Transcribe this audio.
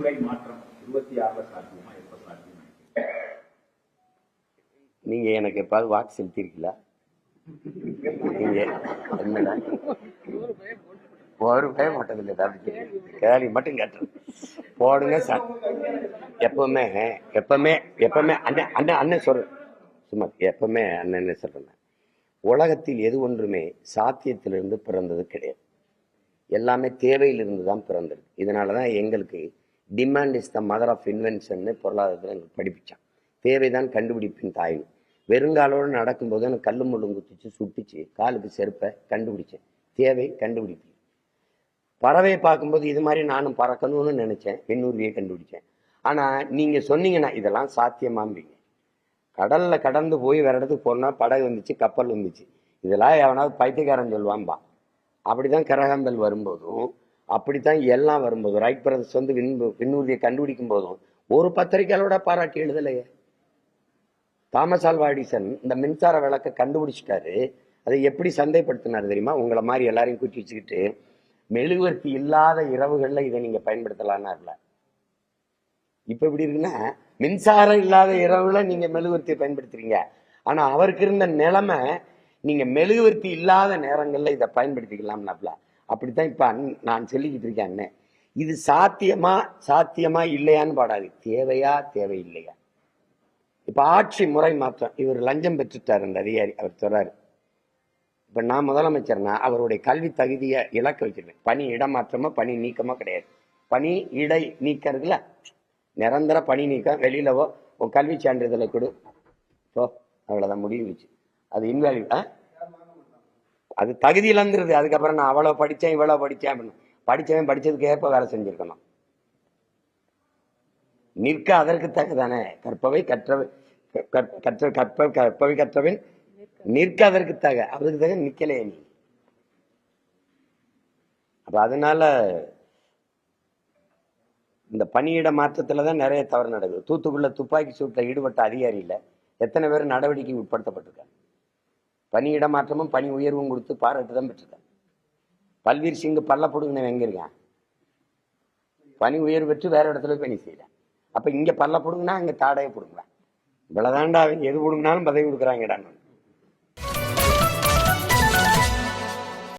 ஆட்சி மாற்றம். இருபத்தி ஆறுல சாத்தியமா எப்ப சாத்தியமா நீங்க எனக்கு எப்பாவது வாக்கு செலுத்திருக்கீங்களா? நீங்க என்னடா ஒரு பயம் போட்டதில்லை தம்பி. கேள்வி மட்டும் கேட்டேன். போடுங்க சார் எப்பவுமே எப்பவுமே எப்பவுமே அண்ணன் அண்ணன் அண்ணன் சொல்றேன். சும்மா எப்பவுமே அண்ணன் என்ன சொல்றேன். உலகத்தில் எது ஒன்றுமே சாத்தியத்திலிருந்து பிறந்தது கிடையாது. எல்லாமே தேவையிலிருந்து தான் பிறந்தது. இதனால தான் எங்களுக்கு demand is the mother of இன்வென்ஷன்னு பொருளாதாரத்தில் எங்களுக்கு படிப்பிச்சான். தேவைதான் கண்டுபிடிப்பின் தாய்னு வெறுங்காலோடு நடக்கும்போது எனக்கு கல் முள்ளும் குத்திச்சு சுட்டுச்சு காலுக்கு செருப்பை கண்டுபிடிச்சேன். தேவை கண்டுபிடிப்பு. பறவையை பார்க்கும்போது இது மாதிரி நானும் பறக்கணும்னு நினச்சேன். விண்ணூர்வியை கண்டுபிடிச்சேன். ஆனால் நீங்கள் சொன்னீங்கன்னா இதெல்லாம் சாத்தியமாம்பீங்க கடலில் கடந்து போய் வேறு இடத்துக்கு போனால் படகு வந்துச்சு கப்பல் வந்துச்சு. இதெல்லாம் எவனாவது பைத்தியக்காரன் சொல்லுவான்பா. அப்படிதான் கரகாந்தல் வரும்போதும் அப்படித்தான் எல்லாம் வரும்போது ரைட் பிரதர்ஸ் வந்து விண் விண்ணூர்தியை கண்டுபிடிக்கும் போதும் ஒரு பத்திரிகையாளோட பாராட்டி எழுதலையே. தாமஸ் ஆல்வா எடிசன் இந்த மின்சார விளக்கை கண்டுபிடிச்சிட்டாரு. அதை எப்படி சந்தைப்படுத்தினார் தெரியுமா? உங்களை மாதிரி எல்லாரையும் கூட்டி வச்சுக்கிட்டு மெழுகுவர்த்தி இல்லாத இரவுகளில் இதை நீங்க பயன்படுத்தலாம்னா இப்போ இப்படி இருக்குன்னா மின்சாரம் இல்லாத இரவுல நீங்கள் மெழுகுவர்த்தியை பயன்படுத்துறீங்க. ஆனால் அவருக்கு இருந்த நிலைமை நீங்கள் மெழுகுவர்த்தி இல்லாத நேரங்களில் இதை பயன்படுத்திக்கலாம்னாப்ல அப்படித்தான் இப்போ அண்ணன் நான் சொல்லிக்கிட்டு இருக்கேன் அண்ணன் இது சாத்தியமா சாத்தியமா இல்லையான்னு பாடாது. தேவையா தேவையில்லையா? இப்போ ஆட்சி முறை மாற்றம். இவர் லஞ்சம் பெற்றுட்டார் அந்த அதிகாரி. அவர் சொல்றாரு. இப்போ நான் முதலமைச்சர்னா அவருடைய கல்வி தகுதியை இலக்க வச்சிருக்கேன் பணி இடமாற்றமோ பணி நீக்கமோ கிடையாது. பணி இடை நீக்கம் இருக்குல்ல நிரந்தர பணி நீக்கம் வெளியிலவோ உன் கல்வி சான்றிதழை கொடு. ஓ அவ்வளோதான் முடிஞ்சிச்சு அது இன்வால்வ் ஆ? அது தகுதி இழந்துருது. அதுக்கப்புறம் நான் அவ்வளோ படித்தேன் இவ்வளோ படித்தேன் அப்படின்னு. படிச்சவன் படிச்சதுக்கு ஏற்ப வேலை செஞ்சுருக்கணும். நிற்க அதற்கு தகுதானே? கற்பவை கற்றவை கற்ற கற்ப கற்பவை கற்றவன் நிற்க அதற்கு தக அதுக்கு தக நிற்கலையே நீ. அப்போ அதனால இந்த பணியிட மாற்றத்தில் தான் நிறைய தவறு நடக்குது. தூத்துக்குள்ள துப்பாக்கி சூட்டில் ஈடுபட்ட அதிகாரியில் எத்தனை பேர் நடவடிக்கை உட்படுத்தப்பட்டிருக்காங்க? பணியிட மாற்றமும் பணி உயர்வும் கொடுத்து பாராட்டு தான் பெற்றிருக்காங்க. பல்வீர் சிங் பல்ல புடுங்கினவன் எங்க இருக்கான்? பணி உயர்வு பெற்று வேற இடத்துல பணி செய்யல. அப்ப இங்க பல்ல புடுங்கினா அங்க தாடையை புடுங்குவேன். இவ்வளோதாண்டா அவங்க எது பிடுங்கினாலும் பதவி கொடுக்குறாங்கடான்னு.